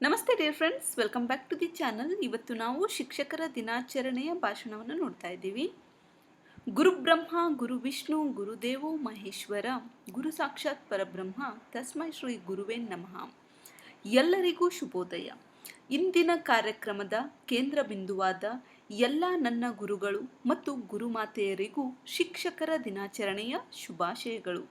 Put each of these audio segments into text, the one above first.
ನಮಸ್ತೆ dear friends welcome back to the channel ಇವತ್ತು ನಾವು ಶಿಕ್ಷಕರ ದಿನಾಚರಣೆಯ ಭಾಷಣವನ್ನು ನೋಡ್ತಾ ಇದ್ದೀವಿ. ಗುರು ಬ್ರಹ್ಮ, ಗುರು ವಿಷ್ಣು ಗುರುದೇವೋ ಮಹೇಶ್ವರ, ಗುರು ಸಾಕ್ಷಾತ್ ಪರಬ್ರಹ್ಮ, ತಸ್ಮೈ ಶ್ರೀ ಗುರುವೇ ನಮಃ. ಎಲ್ಲರಿಗೂ ಶುಭೋದಯ. ಇಂದಿನ ಕಾರ್ಯಕ್ರಮದ ಕೇಂದ್ರ ಬಿಂದುವಾದ ಎಲ್ಲ ನನ್ನ ಗುರುಗಳು ಮತ್ತು ಗುರುಮಾತೆಯರಿಗೂ ಶಿಕ್ಷಕರ ದಿನಾಚರಣೆಯ ಶುಭಾಶಯಗಳು.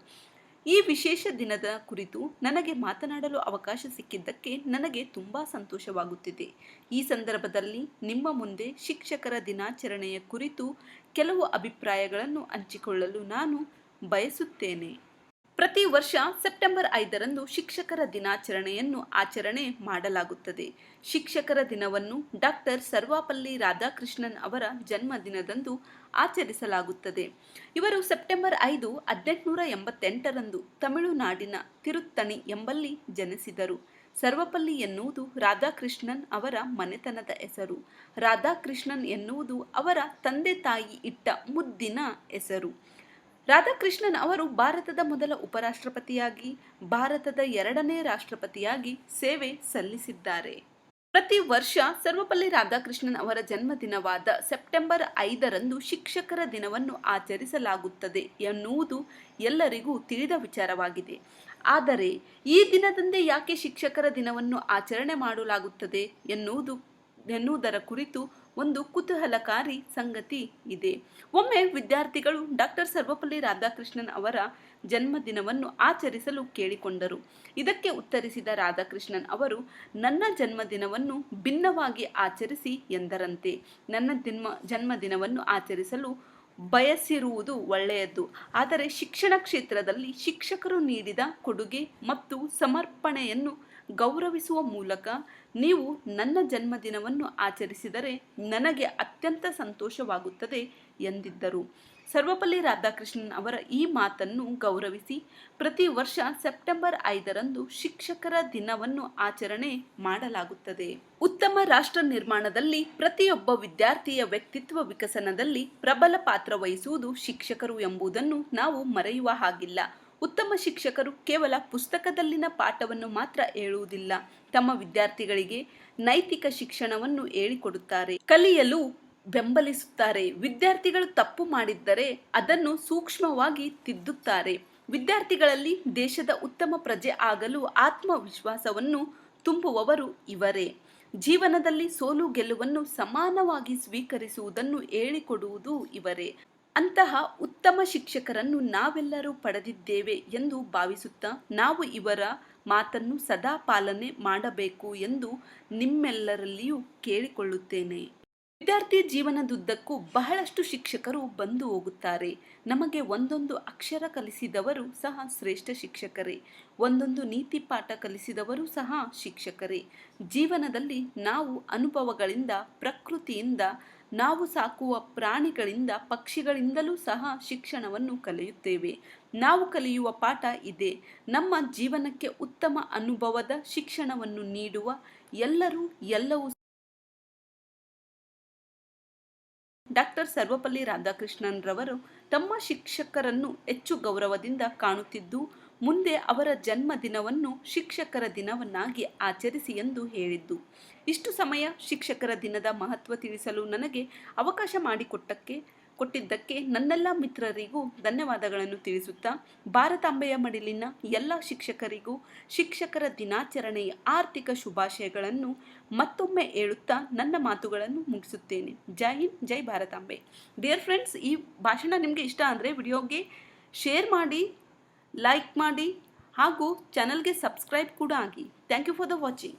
ಈ ವಿಶೇಷ ದಿನದ ಕುರಿತು ನನಗೆ ಮಾತನಾಡಲು ಅವಕಾಶ ಸಿಕ್ಕಿದ್ದಕ್ಕೆ ನನಗೆ ತುಂಬ ಸಂತೋಷವಾಗುತ್ತಿದೆ. ಈ ಸಂದರ್ಭದಲ್ಲಿ ನಿಮ್ಮ ಮುಂದೆ ಶಿಕ್ಷಕರ ದಿನಾಚರಣೆಯ ಕುರಿತು ಕೆಲವು ಅಭಿಪ್ರಾಯಗಳನ್ನು ಹಂಚಿಕೊಳ್ಳಲು ನಾನು ಬಯಸುತ್ತೇನೆ. ಪ್ರತಿ ವರ್ಷ ಸೆಪ್ಟೆಂಬರ್ ಐದರಂದು ಶಿಕ್ಷಕರ ದಿನಾಚರಣೆಯನ್ನು ಆಚರಣೆ ಮಾಡಲಾಗುತ್ತದೆ. ಶಿಕ್ಷಕರ ದಿನವನ್ನು ಡಾಕ್ಟರ್ ಸರ್ವಾಪಲ್ಲಿ ರಾಧಾಕೃಷ್ಣನ್ ಅವರ ಜನ್ಮದಿನದಂದು ಆಚರಿಸಲಾಗುತ್ತದೆ. ಇವರು ಸೆಪ್ಟೆಂಬರ್ ಐದು, ಹದಿನೆಂಟುನೂರ ಎಂಬತ್ತೆಂಟರಂದು ತಮಿಳುನಾಡಿನ ತಿರುತ್ತಣಿ ಎಂಬಲ್ಲಿ ಜನಿಸಿದರು. ಸರ್ವಪಲ್ಲಿ ಎನ್ನುವುದು ರಾಧಾಕೃಷ್ಣನ್ ಅವರ ಮನೆತನದ ಹೆಸರು. ರಾಧಾಕೃಷ್ಣನ್ ಎನ್ನುವುದು ಅವರ ತಂದೆ ತಾಯಿ ಇಟ್ಟ ಮುದ್ದಿನ ಹೆಸರು. ರಾಧಾಕೃಷ್ಣನ್ ಅವರು ಭಾರತದ ಮೊದಲ ಉಪರಾಷ್ಟ್ರಪತಿಯಾಗಿ, ಭಾರತದ ಎರಡನೇ ರಾಷ್ಟ್ರಪತಿಯಾಗಿ ಸೇವೆ ಸಲ್ಲಿಸಿದ್ದಾರೆ. ಪ್ರತಿ ವರ್ಷ ಸರ್ವಪಲ್ಲಿ ರಾಧಾಕೃಷ್ಣನ್ ಅವರ ಜನ್ಮದಿನವಾದ ಸೆಪ್ಟೆಂಬರ್ ಐದರಂದು ಶಿಕ್ಷಕರ ದಿನವನ್ನು ಆಚರಿಸಲಾಗುತ್ತದೆ ಎನ್ನುವುದು ಎಲ್ಲರಿಗೂ ತಿಳಿದ ವಿಚಾರವಾಗಿದೆ. ಆದರೆ, ಈ ದಿನದಂದೇ ಯಾಕೆ ಶಿಕ್ಷಕರ ದಿನವನ್ನು ಆಚರಣೆ ಮಾಡಲಾಗುತ್ತದೆ ಎನ್ನುವುದು, ಎನ್ನುವುದರ ಕುರಿತು ಒಂದು ಕುತೂಹಲಕಾರಿ ಸಂಗತಿ ಇದೆ. ಒಮ್ಮೆ ವಿದ್ಯಾರ್ಥಿಗಳು ಡಾಕ್ಟರ್ ಸರ್ವಪಲ್ಲಿ ರಾಧಾಕೃಷ್ಣನ್ ಅವರ ಜನ್ಮದಿನವನ್ನು ಆಚರಿಸಲು ಕೇಳಿಕೊಂಡರು. ಇದಕ್ಕೆ ಉತ್ತರಿಸಿದ ರಾಧಾಕೃಷ್ಣನ್ ಅವರು, ನನ್ನ ಜನ್ಮದಿನವನ್ನು ಭಿನ್ನವಾಗಿ ಆಚರಿಸಿ ಎಂದರಂತೆ. ನನ್ನ ಜನ್ಮ ಜನ್ಮದಿನವನ್ನು ಆಚರಿಸಲು ಬಯಸಿರುವುದು ಒಳ್ಳೆಯದು ಆದರೆ ಶಿಕ್ಷಣ ಕ್ಷೇತ್ರದಲ್ಲಿ ಶಿಕ್ಷಕರು ನೀಡಿದ ಕೊಡುಗೆ ಮತ್ತು ಸಮರ್ಪಣೆಯನ್ನು ಗೌರವಿಸುವ ಮೂಲಕ ನೀವು ನನ್ನ ಜನ್ಮದಿನವನ್ನು ಆಚರಿಸಿದರೆ ನನಗೆ ಅತ್ಯಂತ ಸಂತೋಷವಾಗುತ್ತದೆ ಎಂದಿದ್ದರು. ಸರ್ವಪಲ್ಲಿ ರಾಧಾಕೃಷ್ಣನ್ ಅವರ ಈ ಮಾತನ್ನು ಗೌರವಿಸಿ ಪ್ರತಿ ವರ್ಷ ಸೆಪ್ಟೆಂಬರ್ ಐದರಂದು ಶಿಕ್ಷಕರ ದಿನವನ್ನು ಆಚರಣೆ ಮಾಡಲಾಗುತ್ತದೆ. ಉತ್ತಮ ರಾಷ್ಟ್ರ ನಿರ್ಮಾಣದಲ್ಲಿ ಪ್ರತಿಯೊಬ್ಬ ವಿದ್ಯಾರ್ಥಿಯ ವ್ಯಕ್ತಿತ್ವ ವಿಕಸನದಲ್ಲಿ ಪ್ರಬಲ ಪಾತ್ರ ವಹಿಸುವುದು ಶಿಕ್ಷಕರು ಎಂಬುದನ್ನು ನಾವು ಮರೆಯುವ ಹಾಗಿಲ್ಲ. ಉತ್ತಮ ಶಿಕ್ಷಕರು ಕೇವಲ ಪುಸ್ತಕದಲ್ಲಿನ ಪಾಠವನ್ನು ಮಾತ್ರ ಹೇಳುವುದಿಲ್ಲ. ತಮ್ಮ ವಿದ್ಯಾರ್ಥಿಗಳಿಗೆ ನೈತಿಕ ಶಿಕ್ಷಣವನ್ನು ಹೇಳಿಕೊಡುತ್ತಾರೆ. ಕಲಿಯಲು ಬೆಂಬಲಿಸುತ್ತಾರೆ. ವಿದ್ಯಾರ್ಥಿಗಳು ತಪ್ಪು ಮಾಡಿದ್ದರೆ ಅದನ್ನು ಸೂಕ್ಷ್ಮವಾಗಿ ತಿದ್ದುತ್ತಾರೆ. ವಿದ್ಯಾರ್ಥಿಗಳಲ್ಲಿ ದೇಶದ ಉತ್ತಮ ಪ್ರಜೆ ಆಗಲು ಆತ್ಮವಿಶ್ವಾಸವನ್ನು ತುಂಬುವವರು ಇವರೇ. ಜೀವನದಲ್ಲಿ ಸೋಲು ಗೆಲುವನ್ನು ಸಮಾನವಾಗಿ ಸ್ವೀಕರಿಸುವುದನ್ನು ಹೇಳಿಕೊಡುವುದು ಇವರೇ. ಅಂತಹ ಉತ್ತಮ ಶಿಕ್ಷಕರನ್ನು ನಾವೆಲ್ಲರೂ ಪಡೆದಿದ್ದೇವೆ ಎಂದು ಭಾವಿಸುತ್ತಾ ನಾವು ಇವರ ಮಾತನ್ನು ಸದಾ ಪಾಲನೆ ಮಾಡಬೇಕು ಎಂದು ನಿಮ್ಮೆಲ್ಲರಲ್ಲಿಯೂ ಕೇಳಿಕೊಳ್ಳುತ್ತೇನೆ. ವಿದ್ಯಾರ್ಥಿ ಜೀವನದುದ್ದಕ್ಕೂ ಬಹಳಷ್ಟು ಶಿಕ್ಷಕರು ಬಂದು ಹೋಗುತ್ತಾರೆ. ನಮಗೆ ಒಂದೊಂದು ಅಕ್ಷರ ಕಲಿಸಿದವರು ಸಹ ಶ್ರೇಷ್ಠ ಶಿಕ್ಷಕರೇ. ಒಂದೊಂದು ನೀತಿ ಪಾಠ ಕಲಿಸಿದವರು ಸಹ ಶಿಕ್ಷಕರೇ. ಜೀವನದಲ್ಲಿ ನಾವು ಅನುಭವಗಳಿಂದ, ಪ್ರಕೃತಿಯಿಂದ ನಾವು ಸಾಕುವ ಪ್ರಾಣಿಗಳಿಂದ ಪಕ್ಷಿಗಳಿಂದಲೂ ಸಹ ಶಿಕ್ಷಣವನ್ನು ಕಲಿಯುತ್ತೇವೆ. ನಾವು ಕಲಿಯುವ ಪಾಠ ಇದೆ. ನಮ್ಮ ಜೀವನಕ್ಕೆ ಉತ್ತಮ ಅನುಭವದ ಶಿಕ್ಷಣವನ್ನು ನೀಡುವ ಎಲ್ಲರೂ ಎಲ್ಲವೂ ಡಾಕ್ಟರ್ ಸರ್ವಪಲ್ಲಿ ರಾಧಾಕೃಷ್ಣನ್ ರವರು ತಮ್ಮ ಶಿಕ್ಷಕರನ್ನು ಹೆಚ್ಚು ಗೌರವದಿಂದ ಕಾಣುತ್ತಿದ್ದು ಮುಂದೆ ಅವರ ಜನ್ಮದಿನವನ್ನು ಶಿಕ್ಷಕರ ದಿನವನ್ನಾಗಿ ಆಚರಿಸಿ ಎಂದು ಹೇಳಿದ್ದು. ಇಷ್ಟು ಸಮಯ ಶಿಕ್ಷಕರ ದಿನದ ಮಹತ್ವ ತಿಳಿಸಲು ನನಗೆ ಅವಕಾಶ ಮಾಡಿಕೊಟ್ಟಕ್ಕೆ, ಕೊಟ್ಟಿದ್ದಕ್ಕೆ ನನ್ನೆಲ್ಲ ಮಿತ್ರರಿಗೂ ಧನ್ಯವಾದಗಳನ್ನು ತಿಳಿಸುತ್ತಾ, ಭಾರತಾಂಬೆಯ ಮಡಿಲಿನ ಎಲ್ಲ ಶಿಕ್ಷಕರಿಗೂ ಶಿಕ್ಷಕರ ದಿನಾಚರಣೆಯ ಆರ್ಥಿಕ ಶುಭಾಶಯಗಳನ್ನು ಮತ್ತೊಮ್ಮೆ ಹೇಳುತ್ತಾ ನನ್ನ ಮಾತುಗಳನ್ನು ಮುಗಿಸುತ್ತೇನೆ. ಜೈ ಹಿಂದ್, ಜೈ ಭಾರತಾಂಬೆ. ಡಿಯರ್ ಫ್ರೆಂಡ್ಸ್ ಈ ಭಾಷಣ ನಿಮಗೆ ಇಷ್ಟ ಅಂದರೆ ವಿಡಿಯೋಗೆ ಶೇರ್ ಮಾಡಿ ಲೈಕ್ ಮಾಡಿ ಹಾಗೂ ಚಾನಲ್ಗೆ ಸಬ್ಸ್ಕ್ರೈಬ್ ಕೂಡ ಆಗಿ thank you for the watching